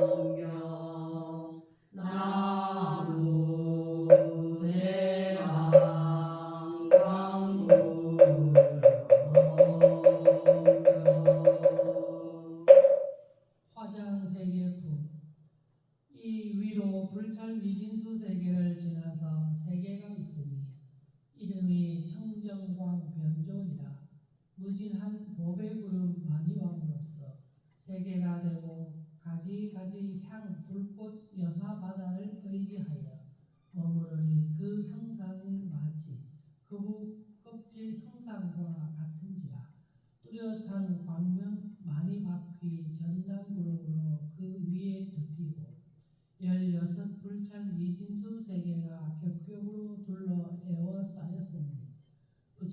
Oh.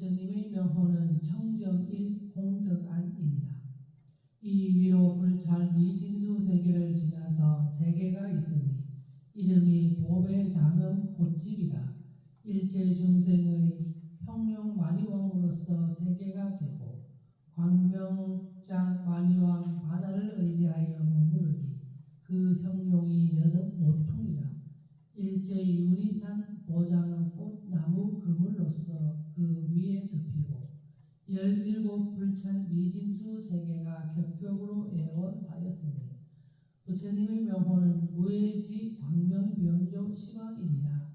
부처님의 명호는 청정일 공덕안이니라 이 위로 불찰 미 진수 세계를 지나서 세계가 있으니 이름이 보배 장엄 곧집이라 일체 중생의 형용 만이왕으로서 세계가 되고 광명장 만이왕 바다를 의지 부처님의 명호는 무해지 광명변조 시방이니라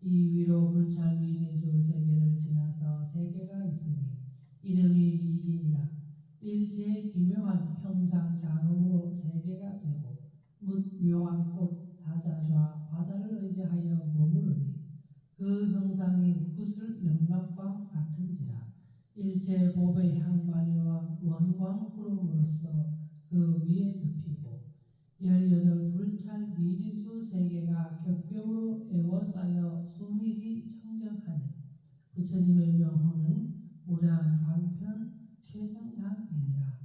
이 위로 불찰 미진수 세계를 지나서 세계가 있으니 이름이 미진이라. 일체 기묘한 형상 장음으로 세계가 되고 묻 묘한 꽃 사자좌 바다를 의지하여 머무르니 그 형상이 구슬 명락과 같은지라. 일체 법의 향만이와 원광 구름으로서 그 위에 덮이 고 열여덟 불찰 미진수 세계가 겹겹으로 에워싸여 순일이 청정하니 부처님의 명호는 무량 반편 최성당이니라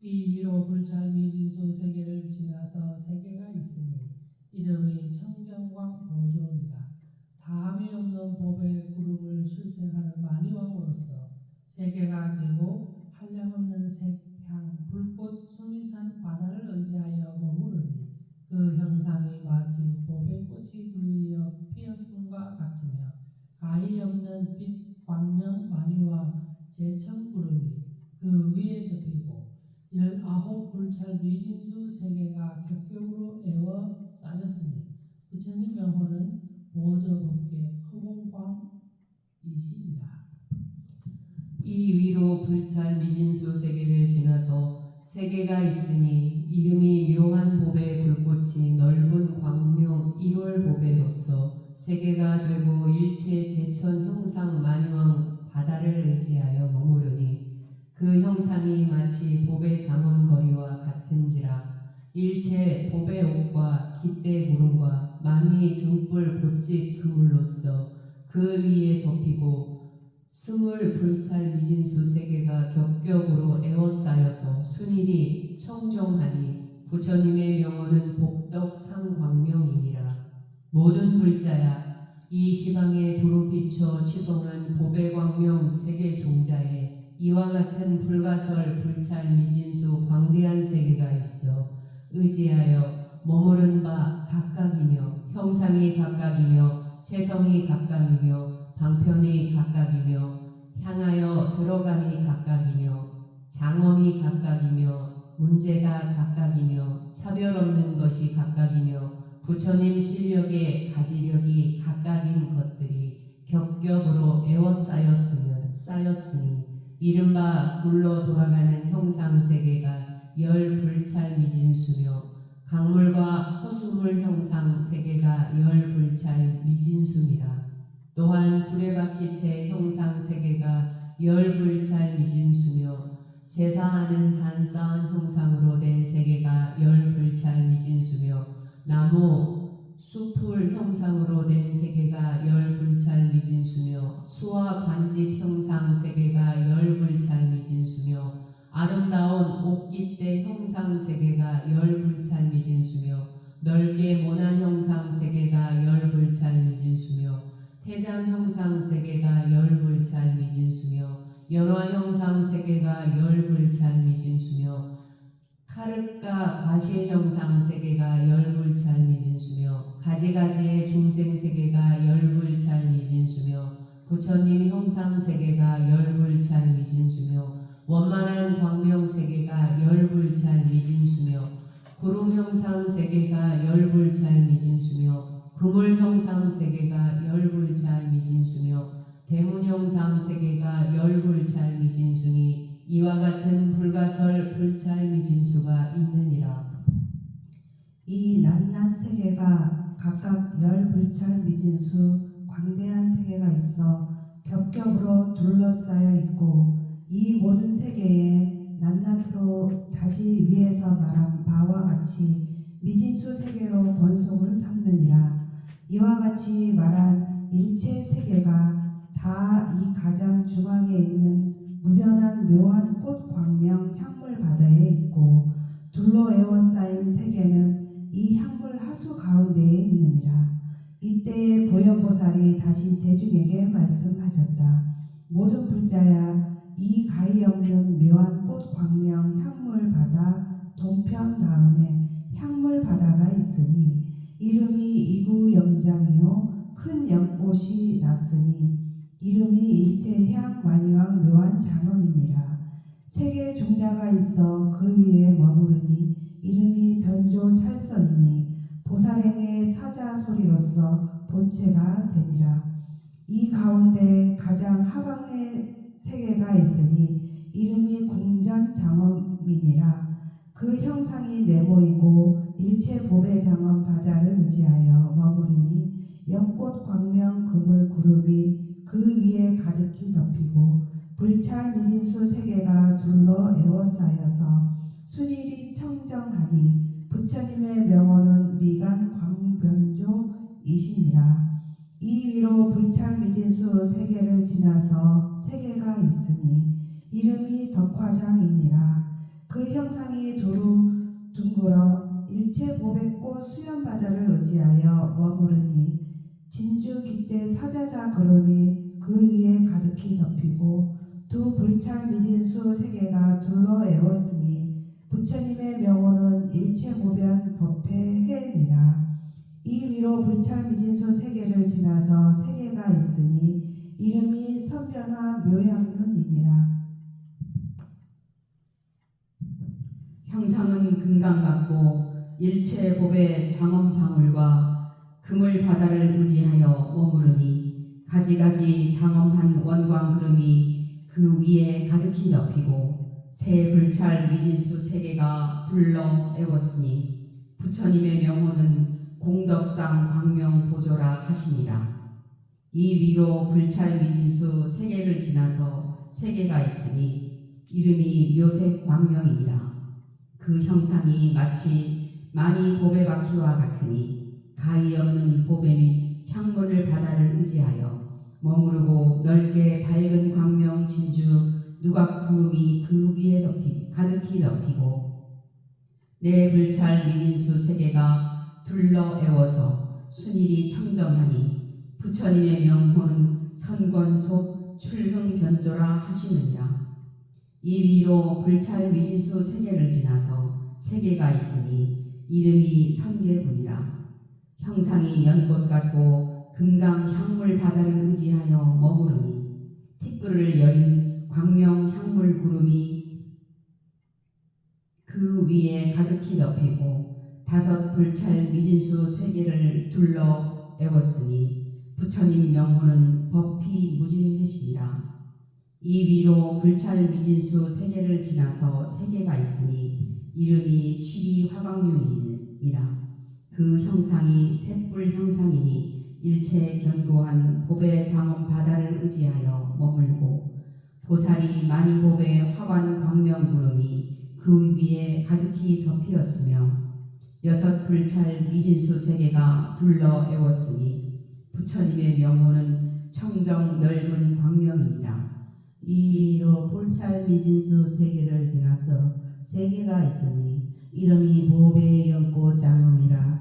이 위로 불찰 미진수 세계를 지나서 세계가 있으니 이름이 청정광 보존이라 다함이 없는 법의 구름을 출생하는 만이왕으로서 세계가 되고 한량없는 색향 불꽃 수미산 바다를 의지하여 머무르니 그 형상이 마치 법의 꽃이 불리어 피었음과 같으며 가히 없는 빛 광명 만이왕 제천 구름이 그 위에 덮이고 열아홉 불찰 미진수 세계가 겹겹으로 에워 쌓였으니 부처님 명호는 보저법계 허공광이시니라. 이 위로 불찰 미진수 세계를 지나서 세계가 있으니 이름이 묘한 보배 불꽃이 넓은 세계가 되고 일체 제천 형상 만왕 바다를 의지하여 머무르니 그 형상이 마치 보배 장엄 거리와 같은지라 일체 보배 옷과 깃대 구름과 많이 등불 곧짓 그물로서 그 위에 덮이고 스물 불찰 미진수 세계가 겹겹으로 에워싸여서 순일이 청정하니 부처님의 명언은 복덕 상광명이니라 모든 불자야 이 시방에 두루 비춰 치송한 보배광명 세계 종자에 이와 같은 불가설 불찰 미진수 광대한 세계가 있어. 의지하여 머무른 바 각각이며 형상이 각각이며 체성이 각각이며 방편이 각각이며 향하여 들어감이 각각이며 장엄이 각각이며 문제가 각각이며 차별 없는 것이 각각이며 부처님 실력의 가지력이 각각인 것들이 겹겹으로 에워싸였으면 쌓였으니 이른바 굴러 돌아가는 형상 세계가 열 불찰 미진수며 강물과 허수물 형상 세계가 열 불찰 미진수니라. 또한 수레바퀴대 형상 세계가 열 불찰 미진수며 제사하는 단싸한 형상으로 된 세계가 열 불찰 나무 수풀 형상으로 된 세계가 열 불찰 미진수며 수화 관집 형상 세계가 열 불찰 미진수며 아름다운 옥깃대 형상 세계가 열 불찰 미진수며 넓게 모난 형상 세계가 열 불찰 미진수며 태장 형상 세계가 열 불찰 미진수며 연화 형상 세계가 열 불찰 미진수며 카르가 과시 형상 세계가 열 불찰 미진수며 가지가지의 중생 세계가 열 불찰 미진수며 부처님 형상 세계가 열 불찰 미진수며 원만한 광명 세계가 열 불찰 미진수며 구름 형상 세 개가 열불찰 미진수며 그물 형상 세 개가 열불찰 미진수며 대문 형상 세 개가 열불찰 미진수니 이와 같은 이 낱낱 세계가 각각 열 불찰 미진수 광대한 세계가 있어 겹겹으로 둘러싸여 있고 이 모든 세계에 낱낱으로 다시 위에서 말한 바와 같이 미진수 세계로 권속을 삼느니라. 이와 같이 말한 일체 세계가 다 이 가장 중앙에 있는 무변한 묘한 꽃 다시 대중에게 말씀하셨다. 모든 불자야 이 가히 없는 묘한 꽃 광명 향물 바다 동편 다음에 향물 바다가 있으니 이름이 이구 염장이요 큰 연꽃이 났으니 이름이 일제향 만유왕 묘한 장엄이니라. 세계 종자가 있어 그 위에 머무르니 이름이 변조 찰선이니 보살행의 사자 소리로서 본체가 되니라. 이 가운데 가장 하방의 세계가 있으니 이름이 궁전 장엄이니라. 그 형상이 네모이고 일체 보배 장엄 바다를 의지하여 머무르니 연꽃 광명 그물 구름이 그 위에 가득히 덮이고 불찰 미진수 세계가 둘러 에워싸여서 이시니라. 이 위로 불찰 미진수 세계를 지나서 세계가 있으니 이름이 덕화장이니라. 그 형상이 두루 둥글어 일체 보백꽃 수연바다를 의지하여 머무르니 진주 깃대 사자자 걸음이 그 위에 가득히 덮이고 두 불찰 미진수 세계가 둘러 에웠으니 부처님의 명호는 일체 보변 법회 해니라. 이 위로 불찰 미진수 세계를 지나서 세계가 있으니 이름이 선변화 묘향윤이니라. 형상은 금강 같고 일체 법의 장엄 방울과 그물 바다를 의지하여 머무르니 가지가지 장엄한 원광 구름이 그 위에 가득히 덮이고 새 불찰 미진수 세계가 불러 에웠으니 부처님의 명호는 공덕상 광명 보조라 하시니라. 이 위로 불찰 미진수 세계를 지나서 세계가 있으니 이름이 요셉 광명이니라. 그 형상이 마치 많이 보배 바퀴와 같으니 가히 없는 보배 및 향물을 바다를 의지하여 머무르고 넓게 밝은 광명 진주 누각 구름이 그 위에 덮이 가득히 덮이고 내 불찰 미진수 세계가 둘러 에워서 순일이 청정하니 부처님의 명호는 선권속 출흥 변조라 하시느니라. 이 위로 불찰 미진수 세계를 지나서 세계가 있으니 이름이 선계군이라. 형상이 연꽃 같고 금강 향물 바다를 의지하여 머무르니 티끌을 여인 광명 향물 구름이 그 위에 가득히 덮이고 다섯 불찰 미진수 세계를 둘러 에웠으니 부처님 명호는 법히 무진해시니라. 이 위로 불찰 미진수 세계를 지나서 세계가 있으니 이름이 시리 화광륜이니라. 그 형상이 셋불 형상이니 일체 견고한 보배 장엄 바다를 의지하여 머물고 보살이 많이 보배 화관 광명 구름이 그 위에 가득히 덮이었으며 여섯 불찰 미진수 세계가 둘러 에웠으니 부처님의 명호는 청정 넓은 광명이니라. 이 위로 불찰 미진수 세계를 지나서 세계가 있으니 이름이 보배 연꽃 장엄이라.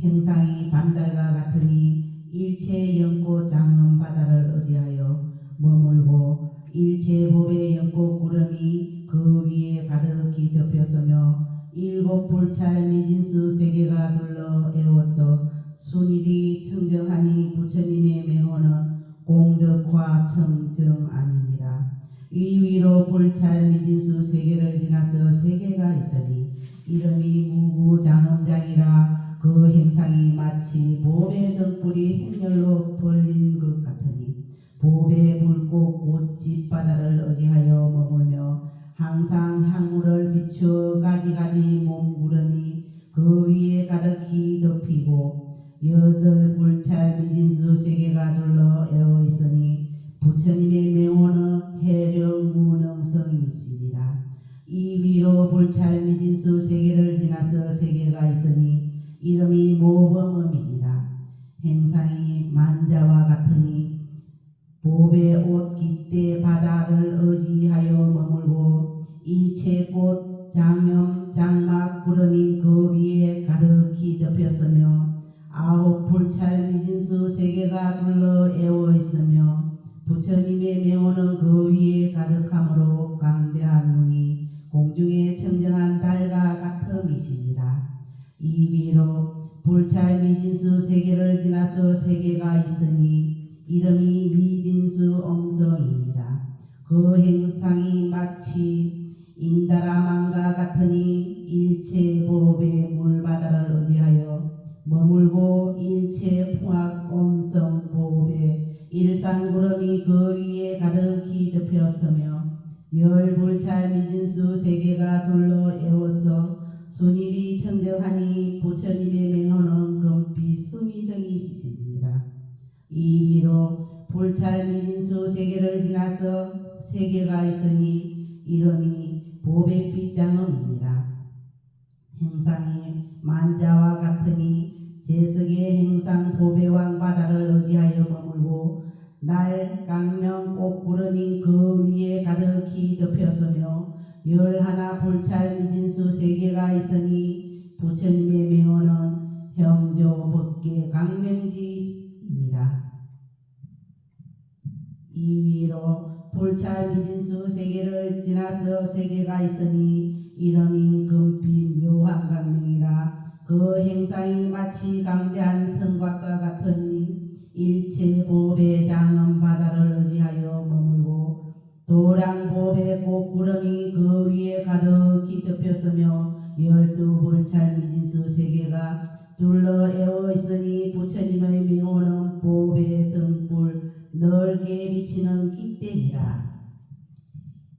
행상이 반달과 같으니 일체 연꽃 장엄 바다를 의지하여 머물고 일체 보배 연꽃 구름이 그 위에 가득히 덮였 불찰 미진수 세계가 둘러 에워서 순일이 청정하니 부처님의 명호는 공덕화 청정 아니니라. 이 위로 불찰 미진수 세계를 지나서 세계가 있으니 이름이 무구장 형상이 마치 보배 등불이 행렬로 벌린 것 같으니 보배 불꽃 꽃집 바다를 의지하여 머물며 항상 향물을 비추어 가지가지 몸구름이 그 위에 가득히 덮이고 여덟 불찰 미진수 세계가 둘러 에워 있으니 부처님의 명호는 해령 무능성이시니라. 이 위로 불찰 미진수 세계를 지나서 세계가 있으니 이름이 모범음이니라. 행상이 만자와 같으니 보배 옷 깃대 바다를 의지하여 머물고 일체 꽃 불찰 미진수 세계를 지나서 세계가 있으니 이름이 보배빛 장엄이니라 행상이 만자와 이 위로 불찰 미진수 세계를 지나서 세계가 있으니 이름이 금빛 묘한 강명이라. 그 행상이 마치 강대한 성곽과 같으니 일체 보배 장엄 바다를 의지하여 머물고 도량 보배 꽃구름이 그 위에 가득히 덮였으며 열두 불찰 미진수 세계가 둘러 에워 있으니 부처님의 등불 넓게 비치는 깃대니라.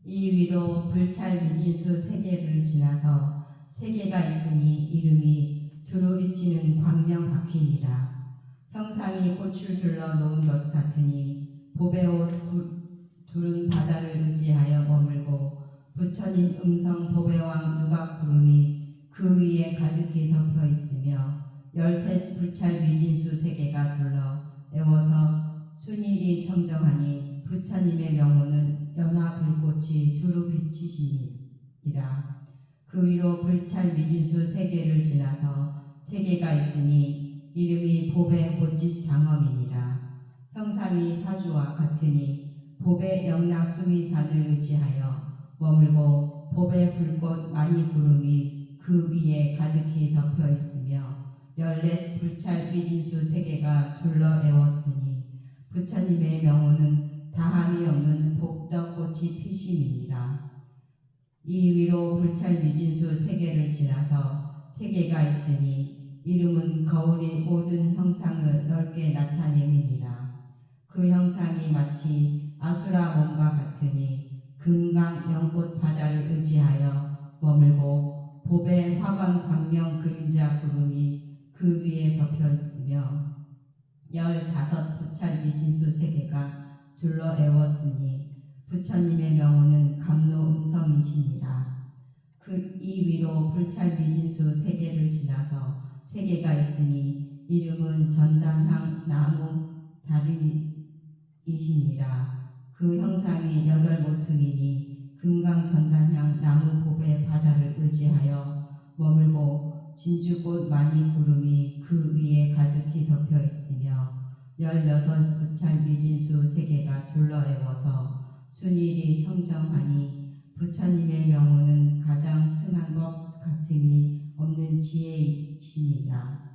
이 위로 불찰 미진수 세계를 지나서 세계가 있으니 이름이 두루 비치는 광명 박힌이라. 형상이 꽃을 둘러 놓은 것 같으니 보배옷 구- 두른 바다를 의지하여 머물고 부처님 음성 보배왕 누각 구름이 그 위에 가득히 덮여 있으며 열셋 불찰 미진수 세계가 둘러 에워서 순일이 청정하니 부처님의 명호는 연화 불꽃이 두루 비치시니라. 그 위로 불찰 미진수 세계를 지나서 세계가 있으니 이름이 보배 꽃집 장엄이니라. 형상이 사주와 같으니 보배 영락 수미산을 의지하여 머물고 보배 불꽃 많이 구름이 그 위에 가득히 덮여 있으며 열넷 불찰 미진수 세계가 둘러 에웠으니 부처님의 명호는 다함이 없는 복덕꽃이 피심이니라. 이 위로 불찰 미진수 세계를 지나서 세계가 있으니 이름은 거울이 모든 형상을 넓게 나타냄이니라. 그 형상이 마치 아수라 몸과 같으니 금강 연꽃 바다를 의지하여 머물고 보배 화관 광명 그림자 구름이 그 위에 덮여 있으며 열다섯 부찰 미진수 세계가 둘러 에웠으니 부처님의 명호는 감로 음성이시니라 그 이 위로 불찰 미진수 세계를 지나서 세계가 있으니 이름은 전단향 나무 다리이시니라 그 형상이 여덟 모퉁이니 금강 전단향 나무 보배 바다를 의지하여 머물고 진주꽃 많이 구름이 그 위에 가득히 덮여 있으며 열여섯 부찰 미진수 세계가 둘러에워서 순일이 청정하니 부처님의 명호는 가장 승한 것 같으니 없는 지혜이시니라.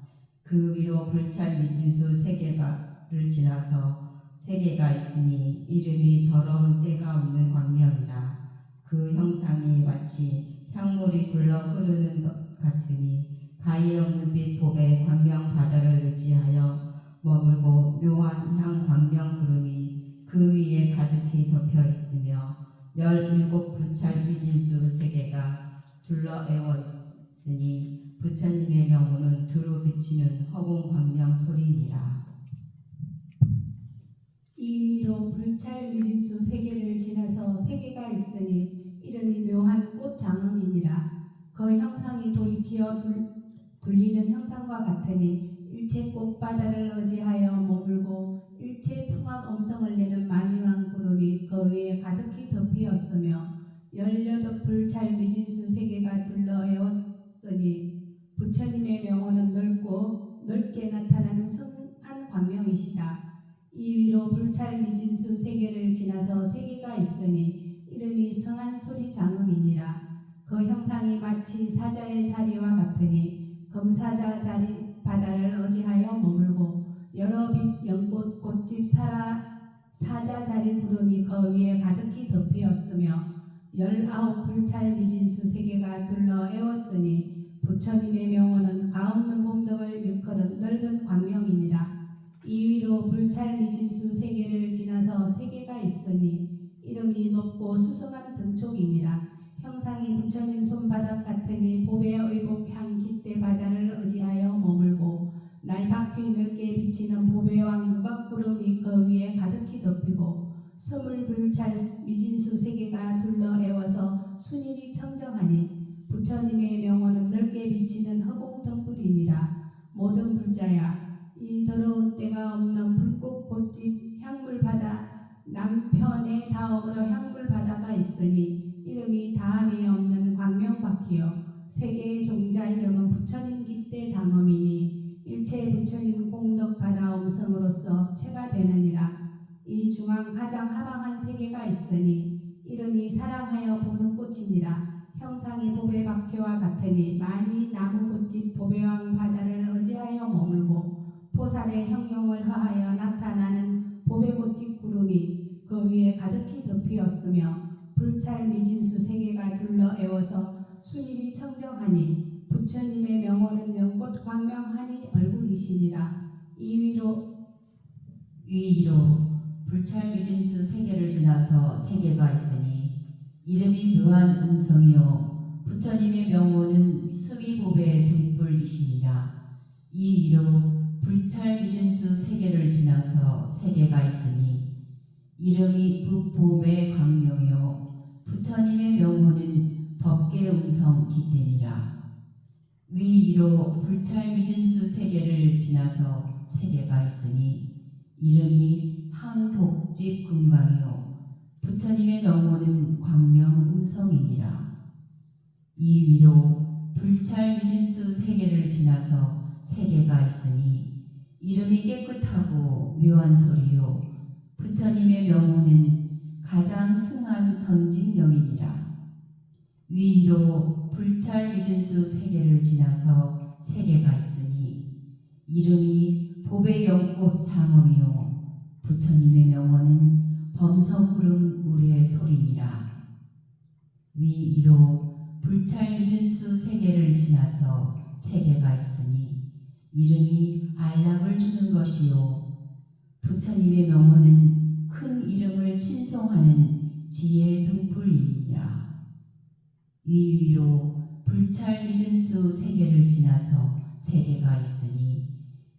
그 위로 불찰 미진수 세계가를 지나서 세계가 있으니 이름이 더러운 때가 없는 광명이라. 그 형상이 마치 향물이 굴러 흐르는 것 같으니 가히 없는 빛 보배 광명 바다를 의지하여 머물고 묘한 향 광명 구름이 그 위에 가득히 덮여 있으며 열일곱 부찰 비진수 세계가 둘러 에워 있으니 부처님의 명호는 두루 비치는 허공 광명 소리니라. 이 위로 불찰 미진수 세계를 지나서 세계가 있으니 이름이 묘한 꽃 장엄이니라 그 형상이 돌이키어 둘, 둘리는 형상과 같으니 일체 꽃바다를 의지하여 머물고 일체 풍악 음성을 내는 만이왕 구름이 그 위에 가득히 덮이었으며 열여덟 불찰 미진수 세계가 둘러 에웠으니 부처님의 명호는 넓고 넓게 나타나는 성한 광명이시다. 이 위로 불찰 미진수 세계를 지나서 세계가 있으니 이름이 성한 소리 장음이니라. 그 형상이 마치 사자의 자리와 같으니 금사자 자리 바다를 의지하여 머물고 여러 빛 연꽃 꽃집 사라 사자 자리 구름이 그 위에 가득히 덮이었으며 열아홉 불찰 미진수 세계가 둘러 에웠으니 부처님의 명호는 가없는 공덕을 일컬은 넓은 광명이니라. 이 위로 불찰 미진수 세계를 지나서 세계가 있으니 이름이 높고 수성한 등촉이니라 형상이 부처님 손바닥 같으니 보배 의복 향 깃대 바다를 의지하여 머물고 날바퀴 넓게 비치는 보배왕 누각구름이 그 위에 가득히 덮이고 스물 불찰 미진수 세계가 둘러 에워서 순일이 청정하니 부처님의 명호는 넓게 비치는 허공 등불이니라. 모든 불자야 이 더러운 때가 없는 불꽃 꽃집 향물바다 남편의 다음으로 향물바다가 있으니 가장 하방한 세계가 있으니 이름이 사랑하여 보는 꽃이니라. 형상이 보배바퀴와 같으니 많이 나무꽃집 보배왕 바다를 의지하여 머물고 포살의 형용을 화하여 나타나는 보배꽃집 구름이 그 위에 가득히 덮이었으며 불찰 미진수 세계가 둘러 에워서 순일이 청정하니 부처님의 명호는 연꽃 광명하니 얼굴이시니라. 이 위로 위로 불찰 미진수 세계를 지나서 세계가 있으니 이름이 묘한 음성이요. 부처님의 명호는 수비보배의 등불이시니라. 이 위로 불찰 미진수 세계를 지나서 세계가 있으니 이름이 북보배 광명이요. 부처님의 명호는 법계 음성 기대니라. 위로 불찰 미진수 세계를 지나서 세계가 있으니 이름이 집 금강이요. 부처님의 명호는 광명 음성이니라. 이 위로 불찰 미진수 세계를 지나서 세계가 있으니 이름이 깨끗하고 묘한 소리요. 부처님의 명호는 가장 승한 전진령이니라. 위로 불찰 미진수 세계를 지나서 세계가 있으니 이름이 보배 연꽃 장엄이요. 부처님의 명호는 범성구름 우리의 소리니라. 위로 불찰 미진수 세계를 지나서 세계가 있으니 이름이 안락을 주는 것이요. 부처님의 명호는 큰 이름을 친송하는 지혜의 등불이니라. 위 위로 불찰 미준수 세계를 지나서 세계가 있으니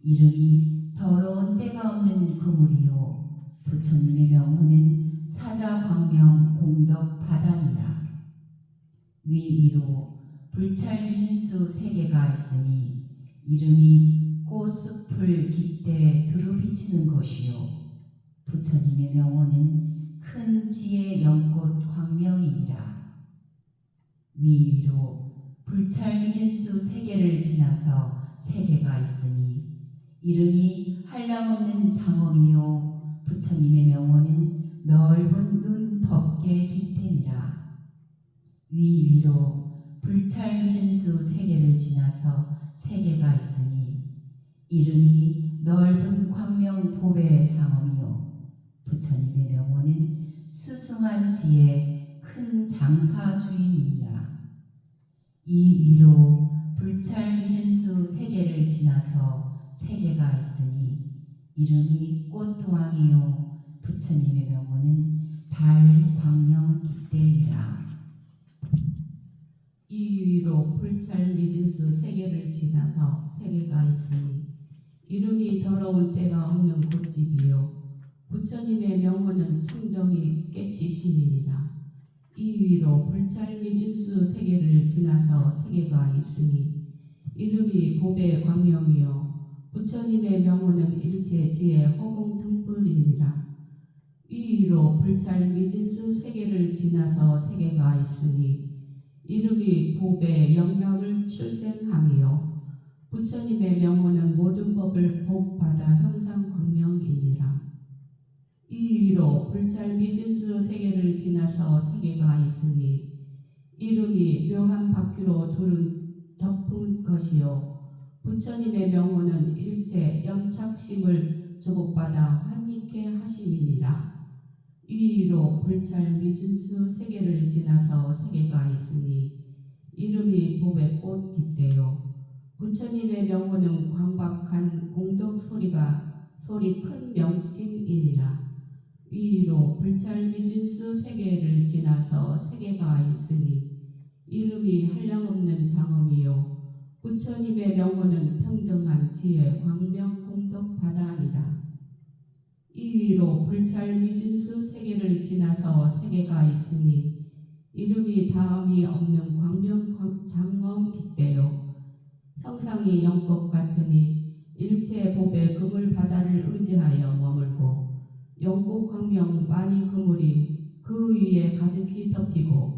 이름이 더러운 때가 없는 그물이요 부처님의 명호는 사자 광명 공덕 바다니라. 위 위로 불찰 미준수 세계가 있으니 이름이 꽃숲을 깃대 두루 비치는 것이요. 부처님의 명호는 큰 지혜 연꽃 광명이니라. 위 위로 불찰 미진수 세계를 지나서 세계가 있으니 이름이 한량없는 장엄이요 부처님의 명호는 넓은 눈 법계 깃대니라. 위 위로 불찰 미진수 세계를 지나서 세계가 있으니 이름이 넓은 광명 보배 장엄이요. 부처님의 명호는 수승한 지혜 큰 장사 주인이니라. 이 위로 불찰 미진수 세계를 지나서 세계가 있으니 이름이 꽃도왕이요. 부처님의 명호는 달 광명 깃대이라. 이 위로 불찰 미진수 세계를 지나서 세계가 있으니 이름이 더러운 때가 없는 곳집이요. 부처님의 명호는 청정이 깨치신이니라. 이 위로 불찰 미진수 세계를 지나서 세계가 있으니 이름이 보배 광명이요 부처님의 명호는 일체지혜 허공 등불이니라. 이 위로 불찰 미진수 세계를 지나서 세계가 있으니 이름이 보배 영락을 출생함이요. 부처님의 명호는 모든 법을 복받아 형상 광명이니라. 이 위로 불찰 미진수 세계를 지나서 세계가 있으니 이름이 묘한 바퀴로 두른 덮은 것이요 부처님의 명호는 일체 염착심을 조복받아 환익케 하심이니라. 이 위로 불찰 미진수 세계를 지나서 세계가 있으니 이름이 보배꽃 깃대요. 부처님의 명호는 광박한 공덕 소리가 소리 큰 명칭이니라. 이 위로 불찰 미진수 세계를 지나서 세계가 있으니 이름이 한량없는 장엄이요 부처님의 명호는 평등한 지혜 광명 공덕 바다니라 이 위로 불찰 미진수 세계를 지나서 세계가 있으니 이름이 다음이 없는 광명 광- 장엄 깃대요. 형상이 영것 같으니 일체 법의 그물 바다를 의지하여 머물고 영국 광명 많이 그물이 그 위에 가득히 덮이고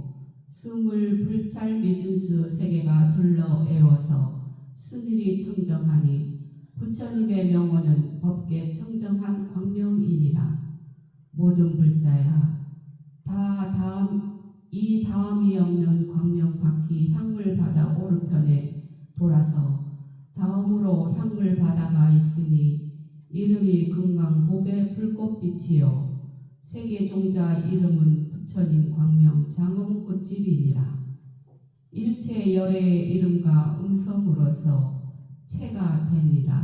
스물 불찰 미진수 세계가 둘러 에워서 수늘이 청정하니 부처님의 명호는 법계 청정한 광명이니라. 모든 불자야 다 다음 이 다음이 없는 광명 바퀴 향을 받아 오른편에 돌아서 다음으로 향을 받아가 있으니 이름이 금강 보배 불꽃빛이요. 세계 종자 이름은 부처님 광명 장엄 꽃집이니라. 일체 열의 이름과 음성으로서 체가 되니라.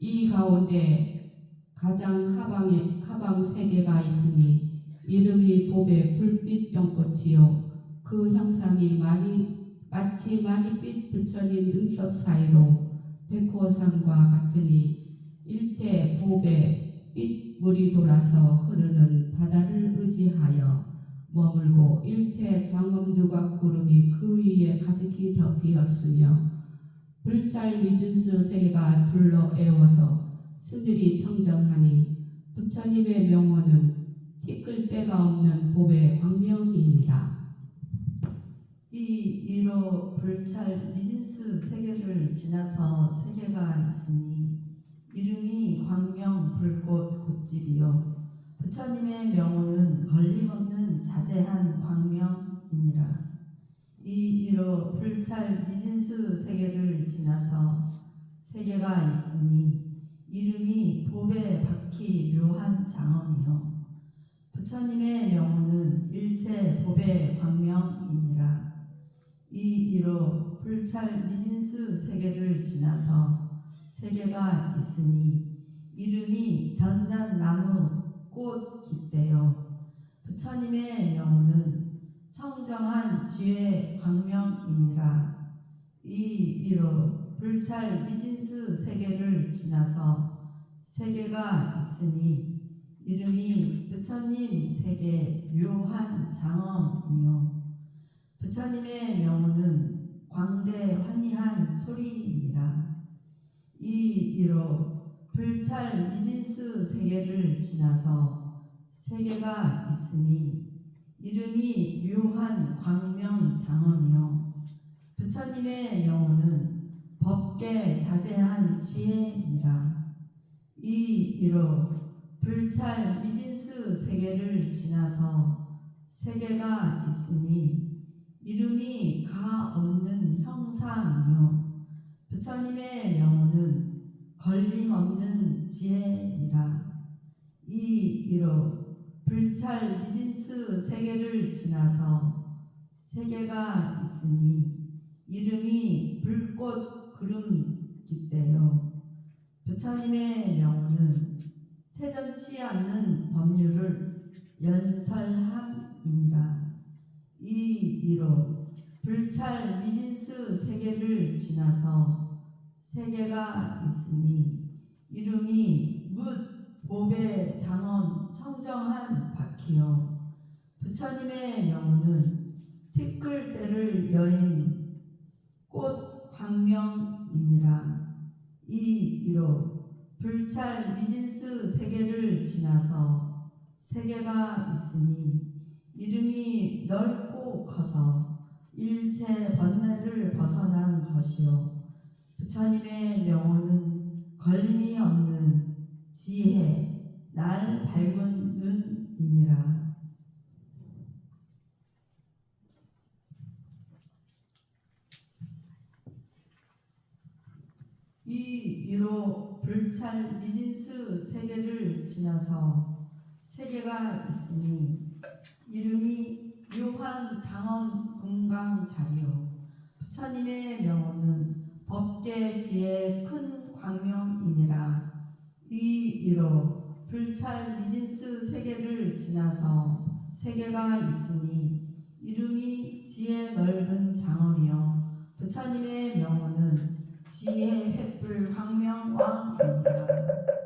이 가운데 가장 하방에 하방 세계가 있으니 이름이 보배 불빛 연꽃이요. 그 형상이 많이 마치 많이빛 부처님 눈썹 사이로 백호산과 같으니 일체 보배 빛 물이 돌아서 흐르는 바다를 의지하여 머물고 일체 장엄 누각 구름이 그 위에 가득히 덮이었으며 불찰 미진수 세계가 둘러 에워서 수들이 청정하니 부처님의 명호는 티끌 때가 없는 보배 광명이니라. 이 위로 불찰 미진수 세계를 지나서 세계가 있으니 이름이 광명 불꽃 꽃집이요 부처님의 명호는 걸림없는 자제한 광명이니라. 이 위로 불찰 미진수 세계를 지나서 세계가 있으니 이름이 보배 바퀴 묘한 장엄이요. 부처님의 명호는 일체 보배 광명이니라. 이 이로 불찰 미진수 세계를 지나서 세계가 있으니 이름이 전단나무 꽃 깃대요. 부처님의 명호는 청정한 지혜 광명이니라. 이 이로 불찰 미진수 세계를 지나서 세계가 있으니 이름이 부처님 세계 묘한 장엄이요. 부처님의 명호는 광대 환희한 소리이니라 이 이로 불 찰 미진수 세계를 지나서 세계가 있으니 이름이 묘한 광명 장엄이요. 부처님의 명호는 법계 자제한 지혜니라. 이 이로 불찰 미진수 세계를 지나서 세계가 있으니 이름이 가 없는 형상이요. 부처님의 명호는 걸림없는 지혜니라 이 이로 불찰 미진수 세계를 지나서 세계가 있으니 이름이 불꽃 구름 깃대요. 부처님의 명호는 태전치 않는 법률을 연설함이니라. 이 이로 불찰 미진수 세계를 지나서 세계가 있으니 이름이 묻 보배 장엄 청정한 바퀴요. 부처님의 명호는 티끌 때를 여인 꽃 광명이니라. 이 이로 불찰 미진수 세계를 지나서 세계가 있으니 이름이 넓고 커서 일체 번뇌를 벗어난 것이요. 부처님의 명호는 걸림이 없는 지혜, 날 밝은 눈이니라. 이 위로 불찰 미진수 세계를 지나서 세계가 있으니 이름이 묘한 장엄 금강자리요 부처님의 명호는 법계 지혜 큰 광명이니라. 이 위로 불찰 미진수 세계를 지나서 세계가 있으니 이름이 지혜 넓은 장엄이요. 부처님의 명호는 지혜 횃불 광명왕이니라